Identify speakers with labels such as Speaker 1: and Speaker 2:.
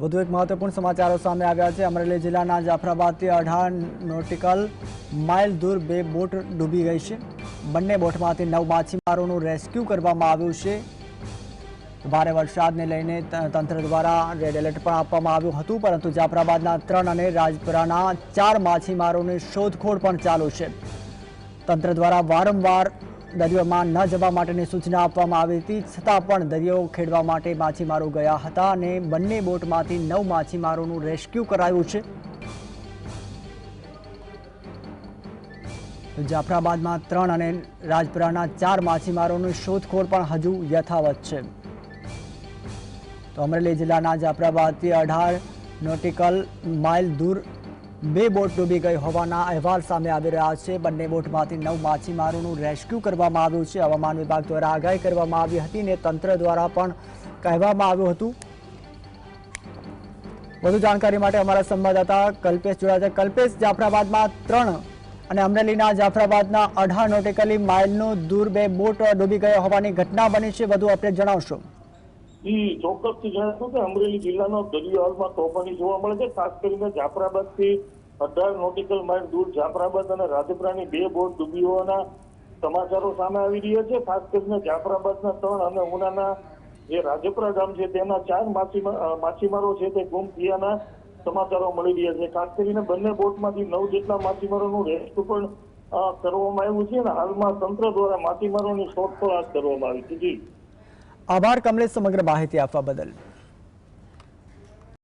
Speaker 1: વધુ એક મહત્વપૂર્ણ સમાચારો સામે આવ્યા છે. અમરેલી જિલ્લાના જાફરાબાદથી અઢાર નોટિકલ માઇલ દૂર બે બોટ ડૂબી ગઈ છે. બંને બોટમાંથી નવ માછીમારોનું રેસ્ક્યુ કરવામાં આવ્યું છે. ભારે વરસાદને લઈને તંત્ર દ્વારા રેડ એલર્ટ પણ આપવામાં આવ્યું હતું, પરંતુ જાફરાબાદના ત્રણ અને રાજપુરાના ચાર માછીમારોની શોધખોળ પણ ચાલુ છે. તંત્ર દ્વારા વારંવાર દરિયામાં ન જવા માટેની સૂચના આપવામાં આવી હતી. છતાં પણ દરિયો ખેડવા માટે માછીમારો ગયા હતા અને બંને બોટમાંથી નવ માછીમારોનું રેસ્ક્યુ કરાયું છે. જાફરાબાદમાં ત્રણ અને રાજપુરાના ચાર માછીમારોની શોધખોળ પણ હજુ યથાવત છે. તો અમરેલી જિલ્લાના જાફરાબાદથી અઢાર નોટિકલ માઇલ દૂર બે બોટ ડૂબી ગઈ હોવાના અહેવાલ સામે આવી રહ્યા છે. બંને બોટમાંથી નવ માછીમારોનું રેસ્ક્યુ કરવામાં આવ્યું છે. હવામાન વિભાગ દ્વારા આગાહી કરવામાં આવી હતી ને તંત્ર દ્વારા પણ કહેવામાં આવ્યું હતું. વધુ જાણકારી માટે અમારા સંવાદદાતા કલ્પેશ જોડાયા છે. કલ્પેશ, જાફરાબાદમાં ત્રણ અને અમરેલીના જાફરાબાદના અઢાર નોટિકલી માઇલનું દૂર બે બોટ ડૂબી ગયા હોવાની ઘટના બની છે. વધુ અપડેટ જણાવશો.
Speaker 2: ઈ ચોક્કસથી જણાવ્યું કે અમરેલી જિલ્લાનો દરિયો હાલમાં તોફાની જોવા મળે છે. ખાસ કરીને જાફરાબાદથી અઢાર નોટિકલ માઇલ દૂર જાફરાબાદ અને રાજપુરાની બે બોટ ડૂબીઓના સમાચારો સામે આવી રહ્યા છે. ખાસ કરીને જાફરાબાદના ત્રણ અને ઉનાના જે રાજપુરા ગામ છે, તેના ચાર માછીમા- માછીમારો છે તે ગુમ થયાના સમાચારો મળી રહ્યા છે. ખાસ કરીને બંને બોટમાંથી નવ જેટલા માછીમારોનું રેસ્ક્યુ પણ કરવામાં આવ્યું છે અને હાલમાં તંત્ર દ્વારા માછીમારોની શોધખોળ હાથ કરવામાં આવી છે. જી.
Speaker 1: આભાર, કમલેશ, સમગ્ર માહિતી આપવા બદલ.